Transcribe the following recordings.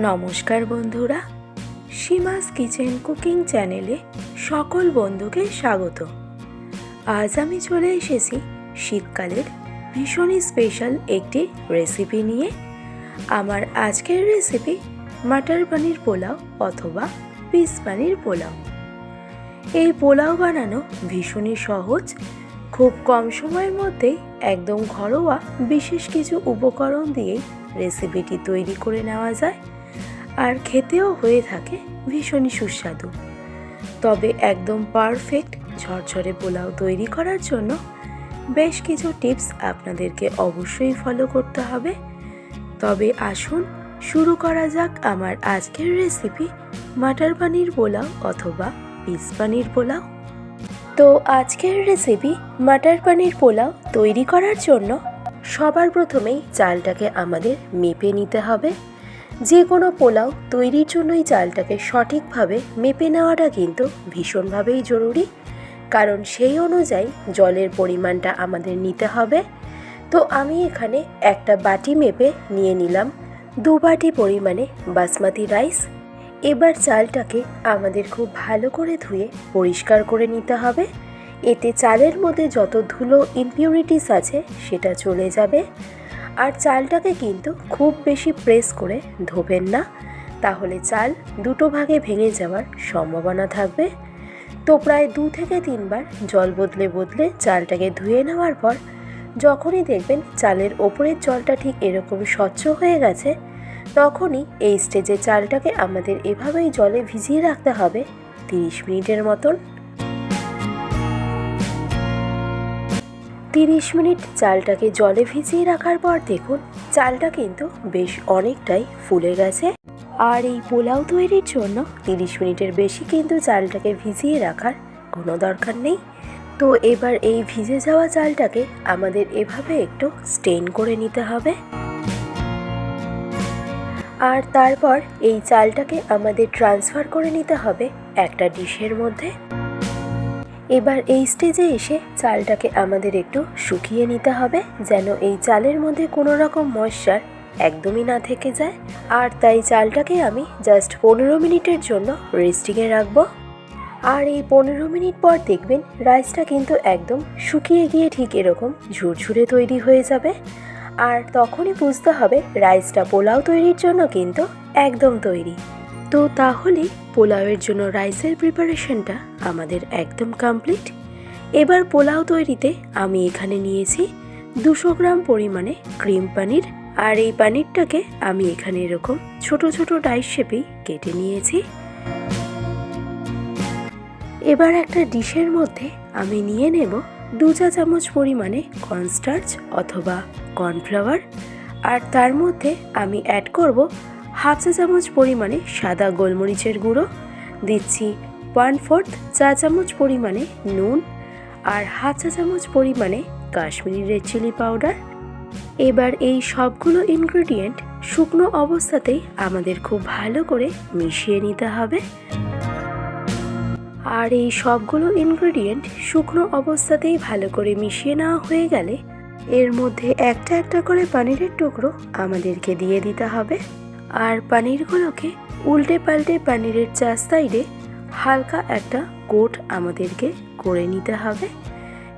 নমস্কার বন্ধুরা, সীমাস kitchen cooking চ্যানেলে সকল বন্ধুকে স্বাগত। আজ আমি চলে এসেছি শীতকালের ভীষণই স্পেশাল একটি রেসিপি নিয়ে। আমার আজকের রেসিপি মাটার পানির পোলাও অথবা পিস পানির পোলাও। এই পোলাও বানানো ভীষণই সহজ, খুব কম সময়ের মধ্যেই একদম ঘরোয়া বিশেষ কিছু উপকরণ দিয়েই রেসিপিটি তৈরি করে নেওয়া যায়। আর খেতেও হয়ে থাকে ভীষণই সুস্বাদু। তবে একদম পারফেক্ট ঝরঝরে পোলাও তৈরি করার জন্য বেশ কিছু টিপস আপনাদেরকে অবশ্যই ফলো করতে হবে। তবে আসুন, শুরু করা যাক আমার আজকের রেসিপি মাটার পানির পোলাও অথবা পিস পানির পোলাও। তো আজকের রেসিপি মাটার পানির পোলাও তৈরি করার জন্য সবার প্রথমেই চালটাকে আমাদের মেপে নিতে হবে। যে কোনো পোলাও তৈরির জন্যই চালটাকে সঠিকভাবে মেপে নেওয়াটা কিন্তু ভীষণভাবেই জরুরি। কারণ সেই অনুযায়ী জলের পরিমাণটা আমাদের নিতে হবে। তো আমি এখানে একটা বাটি মেপে নিয়ে নিলাম। দু বাটি পরিমাণে বাসমতি রাইস। এবার চালটাকে আমাদের খুব ভালো করে ধুয়ে পরিষ্কার করে নিতে হবে। এতে চালের মধ্যে যত ধুলো ইমপিউরিটিস আছে সেটা চলে যাবে। আর চালটাকে কিন্তু খুব বেশি প্রেস করে ধোবেন না। তাহলে চাল দুটো ভাগে ভেঙে যাওয়ার সম্ভাবনা থাকবে। তো প্রায় দু থেকে তিনবার জল বদলে বদলে চালটাকে ধুয়ে নেওয়ার পর যখনই দেখবেন চালের ওপরের জলটা ঠিক এরকম স্বচ্ছ হয়ে গেছে, তখনই এই স্টেজে চালটাকে আমাদের এভাবেই জলে ভিজিয়ে রাখতে হবে তিরিশ মিনিটের মতন। তিরিশ মিনিট চালটাকে জলে ভিজিয়ে রাখার পর দেখুন, চালটা কিন্তু বেশ অনেকটাই ফুলে গেছে। আর এই পোলাও তৈরির জন্য তিরিশ মিনিটের বেশি কিন্তু চালটাকে ভিজিয়ে রাখার কোনো দরকার নেই। তো এবার এই ভিজে যাওয়া চালটাকে আমাদের এভাবে একটু স্টেন করে নিতে হবে। আর তারপর এই চালটাকে আমাদের ট্রান্সফার করে নিতে হবে একটা ডিশের মধ্যে। এবার এই স্টেজে এসে চালটাকে আমাদের একটু শুকিয়ে নিতে হবে, যেন এই চালের মধ্যে কোনো রকম ময়শ্চার একদমই না থেকে যায়। আর তাই চালটাকে আমি জাস্ট পনেরো মিনিটের জন্য রেস্টিংয়ে রাখব। আর এই পনেরো মিনিট পর দেখবেন রাইসটা কিন্তু একদম শুকিয়ে গিয়ে ঠিক এরকম ঝুরঝুরে তৈরি হয়ে যাবে। আর তখনই বুঝতে হবে রাইসটা পোলাও তৈরির জন্য কিন্তু একদম তৈরি। তো তাহলে পোলাওয়ের জন্য রাইসের প্রিপারেশনটা আমাদের একদম কমপ্লিট এবার পোলাও তৈরিতে আমি এখানে নিয়েছি দুশো গ্রাম পরিমাণে ক্রিম পানির আর এই পানিরটাকে আমি এখানে এরকম ছোট ছোট ডাইস শেপেই কেটে নিয়েছি। এবার একটা ডিশের মধ্যে আমি নিয়ে নেব দু চা চামচ পরিমাণে কর্নস্টার্চ অথবা কর্নফ্লাওয়ার আর তার মধ্যে আমি অ্যাড করব হাফ চা চামচ পরিমাণে সাদা গোলমরিচের গুঁড়ো, দিচ্ছি ওয়ান ফোর্থ চা চামচ পরিমাণে নুন আর হাফ চা চামচ পরিমাণে কাশ্মীরি রেড চিলি পাউডার। এবার এই সবগুলো ইনগ্রেডিয়েন্ট শুকনো অবস্থাতেই আমাদের খুব ভালো করে মিশিয়ে নিতে হবে। আর এই সবগুলো ইনগ্রেডিয়েন্ট শুকনো অবস্থাতেই ভালো করে মিশিয়ে নেওয়া হয়ে গেলে এর মধ্যে একটা একটা করে পানিরের টুকরো আমাদেরকে দিয়ে দিতে হবে। আর পানিরগুলোকে উল্টে পাল্টে পানিরের চার সাইডে হালকা একটা কোট আমাদেরকে করে নিতে হবে।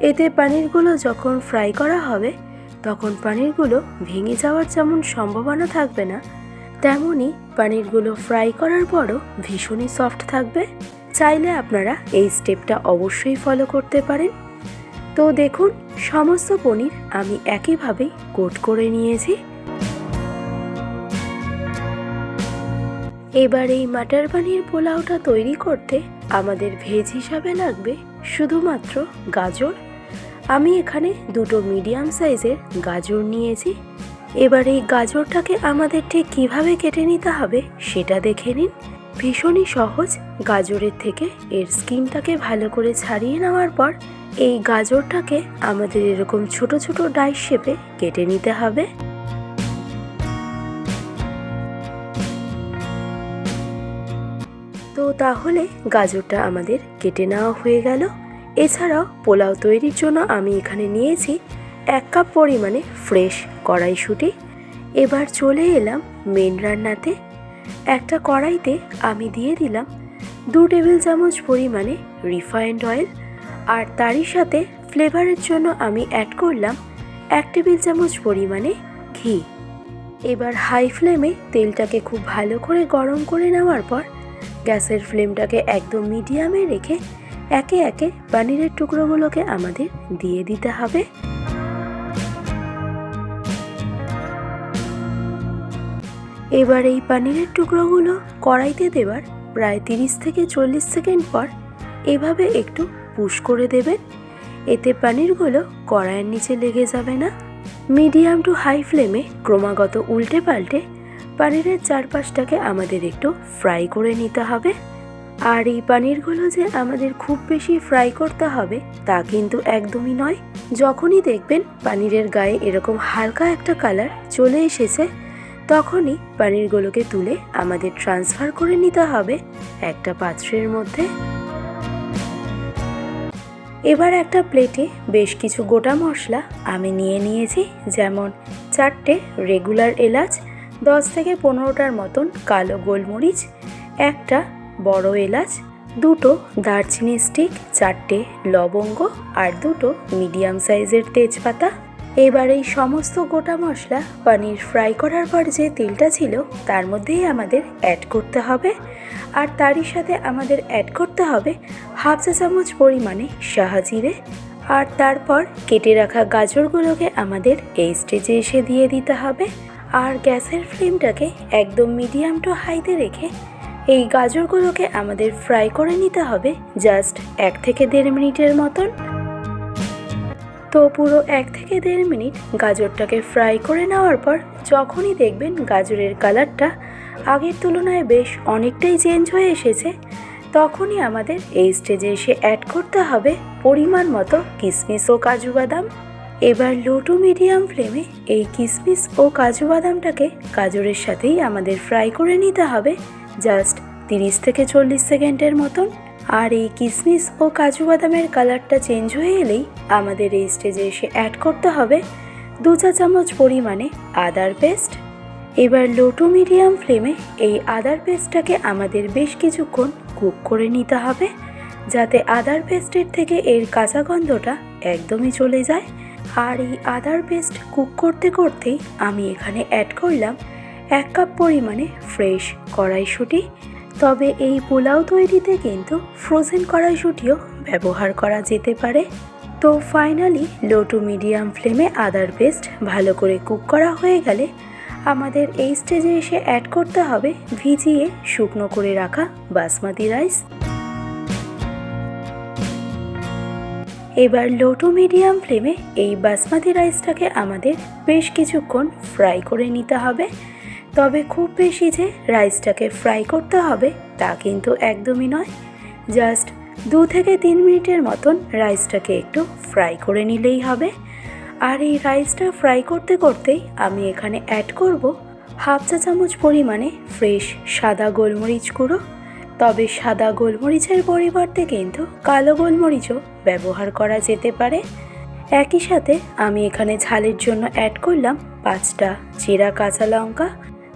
এতে পানিরগুলো যখন ফ্রাই করা হবে, তখন পানিরগুলো ভেঙে যাওয়ার যেমন সম্ভাবনা থাকবে না তেমনই পানিরগুলো ফ্রাই করার পরও ভীষণই সফট থাকবে। চাইলে আপনারা এই স্টেপটা অবশ্যই ফলো করতে পারেন। তো দেখুন, সমস্ত পনির আমি একইভাবেই কোট করে নিয়েছি। এবার এই মাটার পানির পোলাওটা তৈরি করতে আমাদের ভেজ হিসাবে লাগবে শুধুমাত্র গাজর। আমি এখানে দুটো মিডিয়াম সাইজের গাজর নিয়েছি। এবার এই গাজরটাকে আমাদের ঠিক কীভাবে কেটে নিতে হবে সেটা দেখে নিন। ভীষণই সহজ গাজরের থেকে এর স্কিনটাকে ভালো করে ছাড়িয়ে নেওয়ার পর এই গাজরটাকে আমাদের এরকম ছোট ছোট ডাইস শেপে কেটে নিতে হবে। তাহলে গাজরটা আমাদের কেটে নেওয়া হয়ে গেল। এছাড়াও পোলাও তৈরির জন্য আমি এখানে নিয়েছি এক কাপ পরিমাণে ফ্রেশ কড়াইশুঁটি। এবার চলে এলাম মেন রান্নাতে। একটা কড়াইতে আমি দিয়ে দিলাম দু টেবিল চামচ পরিমাণে রিফাইন্ড অয়েল আর তারই সাথে ফ্লেভারের জন্য আমি অ্যাড করলাম এক টেবিল চামচ পরিমাণে ঘি। এবার হাই ফ্লেমে তেলটাকে খুব ভালো করে গরম করে নেওয়ার পর গ্যাসের ফ্লেমটাকে একদম মিডিয়ামে রেখে একে একে পানিরের টুকরোগুলোকে আমাদের দিয়ে দিতে হবে। এবার এই পানিরের টুকরোগুলো কড়াইতে দেবার প্রায় তিরিশ থেকে চল্লিশ সেকেন্ড পর এভাবে একটু পুশ করে দেবেন। এতে পানিরগুলো কড়াইয়ের নিচে লেগে যাবে না। মিডিয়াম টু হাই ফ্লেমে ক্রমাগত উল্টে পাল্টে পানিরের চারপাশটাকে আমাদের একটু ফ্রাই করে নিতে হবে। আর এই পানিরগুলো যে আমাদের খুব বেশি ফ্রাই করতে হবে, তা কিন্তু একদমই নয়। যখনই দেখবেন পানিরের গায়ে এরকম হালকা একটা কালার চলে এসেছে, তখনই পানিরগুলোকে তুলে আমাদের ট্রান্সফার করে নিতে হবে একটা পাত্রের মধ্যে। এবার একটা প্লেটে বেশ কিছু গোটা মশলা আমি নিয়ে নিয়েছি, যেমন চারটে রেগুলার এলাচ দশ থেকে পনেরোটার মতন কালো গোলমরিচ, একটা বড় এলাচ, দুটো দারচিনি স্টিক, চারটে লবঙ্গ আর দুটো মিডিয়াম সাইজের তেজপাতা। এবার এই সমস্ত গোটা মশলা পনির ফ্রাই করার পর যে তেলটা ছিল, তার মধ্যেই আমাদের অ্যাড করতে হবে। আর তারই সাথে আমাদের অ্যাড করতে হবে হাফ চা চামচ পরিমাণে সাহাজিরে আর তারপর কেটে রাখা গাজরগুলোকে আমাদের এই স্টেজে এসে দিয়ে দিতে হবে। আর গ্যাসের ফ্লেমটাকে একদম মিডিয়াম টু হাইতে রেখে এই গাজরগুলোকে আমাদের ফ্রাই করে নিতে হবে জাস্ট এক থেকে দেড় মিনিটের মতন। তো পুরো এক থেকে দেড় মিনিট গাজরটাকে ফ্রাই করে নেওয়ার পর যখনই দেখবেন গাজরের কালারটা আগের তুলনায় বেশ অনেকটাই চেঞ্জ হয়ে এসেছে, তখনই আমাদের এই স্টেজে এসে অ্যাড করতে হবে পরিমাণ মতো কিশমিশ ও কাজু বাদাম। এবার লো টু মিডিয়াম ফ্লেমে এই কিশমিশ ও কাজু বাদামটাকে গাজরের সাথেই আমাদের ফ্রাই করে নিতে হবে। জাস্ট তিরিশ থেকে চল্লিশ সেকেন্ডের মতন। আর এই কিশমিশ ও কাজু বাদামের কালারটা চেঞ্জ হয়ে এলেই আমাদের এই স্টেজে এসে অ্যাড করতে হবে দু চা চামচ পরিমাণে আদার পেস্ট। এবার লো টু মিডিয়াম ফ্লেমে এই আদার পেস্টটাকে আমাদের বেশ কিছুক্ষণ কুক করে নিতে হবে, যাতে আদার পেস্টের থেকে এর কাঁচা গন্ধটা একদমই চলে যায়। আর এই আদার পেস্ট কুক করতে করতেই আমি এখানে অ্যাড করলাম এক কাপ পরিমাণে ফ্রেশ কড়াইশুঁটি। তবে এই পোলাও তৈরিতে কিন্তু ফ্রোজেন কড়াইশুঁটিও ব্যবহার করা যেতে পারে। তো ফাইনালি লো টু মিডিয়াম ফ্লেমে আদার পেস্ট ভালো করে কুক করা হয়ে গেলে আমাদের এই স্টেজে এসে অ্যাড করতে হবে ভিজিয়ে শুকনো করে রাখা বাসমতি রাইস এবার লো টু মিডিয়াম ফ্লেমে এই বাসমতি রাইসটাকে আমাদের বেশ কিছুক্ষণ ফ্রাই করে নিতে হবে। তবে খুব বেশি যে রাইসটাকে ফ্রাই করতে হবে তা কিন্তু একদমই নয়। জাস্ট দু থেকে তিন মিনিটের মতন রাইসটাকে একটু ফ্রাই করে নিলেই হবে। আর এই রাইসটা ফ্রাই করতে করতেই আমি এখানে অ্যাড করব হাফ চা চামচ পরিমাণে ফ্রেশ সাদা গোলমরিচ গুঁড়ো তবে সাদা গোলমরিচের পরিবর্তে কিন্তু কালো গোলমরিচও ব্যবহার করা যেতে পারে। একই সাথে আমি এখানে ঝালের জন্য অ্যাড করলাম পাঁচটা জিরা কাঁচা লঙ্কা।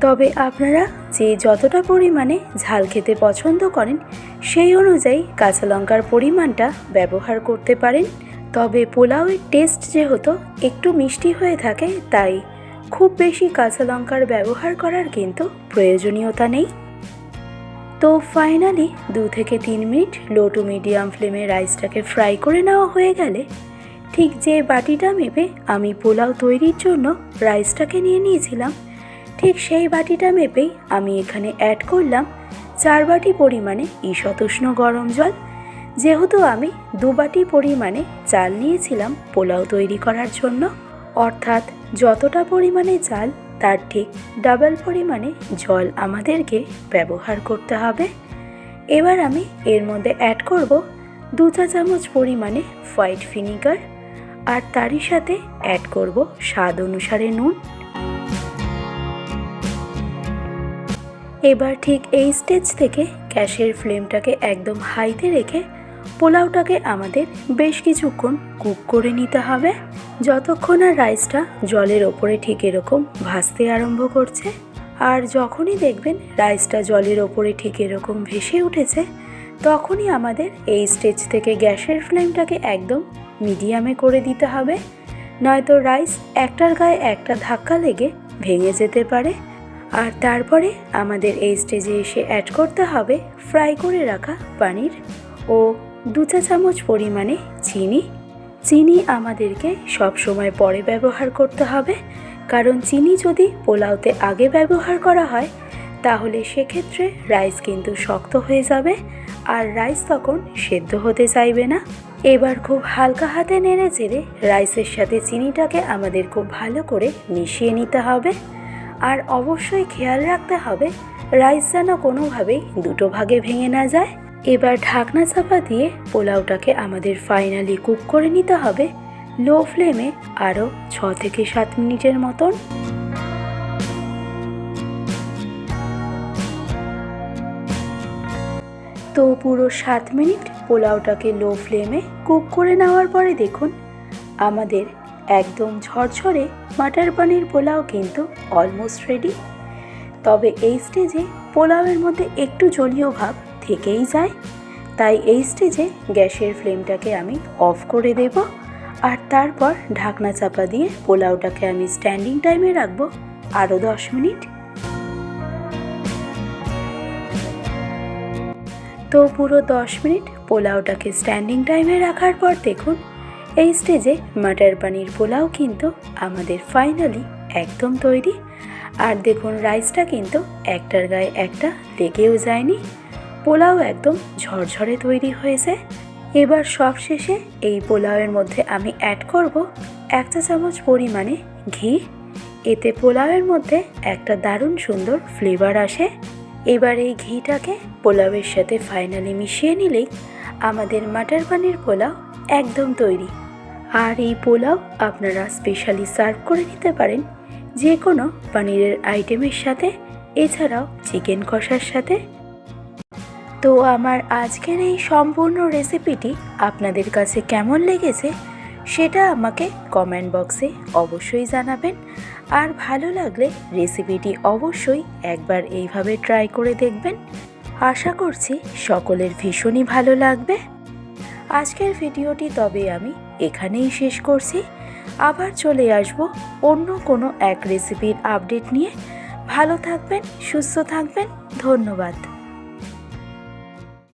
তবে আপনারা যে যতটা পরিমাণে ঝাল খেতে পছন্দ করেন, সেই অনুযায়ী কাঁচা লঙ্কার পরিমাণটা ব্যবহার করতে পারেন। তবে পোলাওয়ের টেস্ট যেহেতু একটু মিষ্টি হয়ে থাকে, তাই খুব বেশি কাঁচা লঙ্কার ব্যবহার করার কিন্তু প্রয়োজনীয়তা নেই। তো ফাইনালি দু থেকে তিন মিনিট লো টু মিডিয়াম ফ্লেমে রাইসটাকে ফ্রাই করে নেওয়া হয়ে গেলে ঠিক যে বাটিটা মেপে আমি পোলাও তৈরির জন্য রাইসটাকে নিয়ে নিয়েছিলাম, ঠিক সেই বাটিটা মেপেই আমি এখানে অ্যাড করলাম চার বাটি পরিমাণে ঈষৎ উষ্ণ গরম জল। যেহেতু আমি দু বাটি পরিমাণে চাল নিয়েছিলাম পোলাও তৈরি করার জন্য, অর্থাৎ যতটা পরিমাণে চাল তার ঠিক ডাবল পরিমাণে জল আমাদেরকে ব্যবহার করতে হবে। এবার আমি এর মধ্যে অ্যাড করব দু চা চামচ পরিমাণে হোয়াইট ভিনিগার আর তারই সাথে অ্যাড করব স্বাদ অনুসারে নুন। এবার ঠিক এই স্টেজ থেকে গ্যাসের ফ্লেমটাকে একদম হাইতে রেখে পোলাওটাকে আমাদের বেশ কিছুক্ষণ কুক করে নিতে হবে। যতক্ষণ আর রাইসটা জলের ওপরে ঠিক এরকম ভাসতে আরম্ভ করছে, আর যখনই দেখবেন রাইসটা জলের ওপরে ঠিক এরকম ভেসে উঠেছে, তখনই আমাদের এই স্টেজ থেকে গ্যাসের ফ্লেমটাকে একদম মিডিয়ামে করে দিতে হবে। নয়তো রাইস একটার গায়ে একটা ধাক্কা লেগে ভেঙে যেতে পারে। আর তারপরে আমাদের এই স্টেজে এসে অ্যাড করতে হবে ফ্রাই করে রাখা পানির ও দু চা চামচ পরিমাণে চিনি। চিনি আমাদেরকে সব সময় পরে ব্যবহার করতে হবে। কারণ চিনি যদি পোলাওতে আগে ব্যবহার করা হয়, তাহলে সেক্ষেত্রে রাইস কিন্তু শক্ত হয়ে যাবে আর রাইস তখন সেদ্ধ হতে চাইবে না। এবার খুব হালকা হাতে নেড়ে চেড়ে রাইসের সাথে চিনিটাকে আমাদের খুব ভালো করে মিশিয়ে নিতে হবে। আর অবশ্যই খেয়াল রাখতে হবে, রাইস যেন কোনোভাবেই দুটো ভাগে ভেঙে না যায়। এবার ঢাকনা চাপা দিয়ে পোলাওটাকে আমাদের ফাইনালি কুক করে নিতে হবে লো ফ্লেমে আরও ছ থেকে সাত মিনিটের মতন। তো পুরো সাত মিনিট পোলাওটাকে লো ফ্লেমে কুক করে নেওয়ার পরে দেখুন, আমাদের একদম ঝরঝরে মাটার পানির পোলাও কিন্তু অলমোস্ট রেডি তবে এই স্টেজে পোলাওয়ের মধ্যে একটু জলীয় ভাব থেকেই যায়। তাই এই স্টেজে গ্যাসের ফ্লেমটাকে আমি অফ করে দেব আর তারপর ঢাকনা চাপা দিয়ে পোলাওটাকে আমি স্ট্যান্ডিং টাইমে রাখব আরও দশ মিনিট। তো পুরো দশ মিনিট পোলাওটাকে স্ট্যান্ডিং টাইমে রাখার পর দেখুন, এই স্টেজে মাটার পানির পোলাও কিন্তু আমাদের ফাইনালি একদম তৈরি। আর দেখুন রাইসটা কিন্তু একটার গায়ে একটা লেগেও যায়নি। পোলাও একদম ঝরঝরে তৈরি হয়েছে। এবার সব শেষে এই পোলাওয়ের মধ্যে আমি অ্যাড করব এক চা চামচ পরিমাণে ঘি। এতে পোলাওয়ের মধ্যে একটা দারুণ সুন্দর ফ্লেভার আসে। এবার এই ঘিটাকে পোলাওয়ের সাথে ফাইনালি মিশিয়ে নিলেই আমাদের মাটার পানির পোলাও একদম তৈরি। আর এই পোলাও আপনারা স্পেশালি সার্ভ করে নিতে পারেন যে কোনো পনিরের আইটেমের সাথে। এছাড়াও চিকেন কষার সাথে তো আমার আজকের এই সম্পূর্ণ রেসিপিটি আপনাদের কাছে কেমন লেগেছে সেটা আমাকে কমেন্ট বক্সে অবশ্যই জানাবেন। আর ভালো লাগলে রেসিপিটি অবশ্যই একবার এইভাবে ট্রাই করে দেখবেন। আশা করছি সকলের ভীষণই ভালো লাগবে। আজকের ভিডিওটি তবে আমি এখানেই শেষ করছি। আবার চলে আসব অন্য কোনো এক রেসিপির আপডেট নিয়ে। ভালো থাকবেন, সুস্থ থাকবেন, ধন্যবাদ।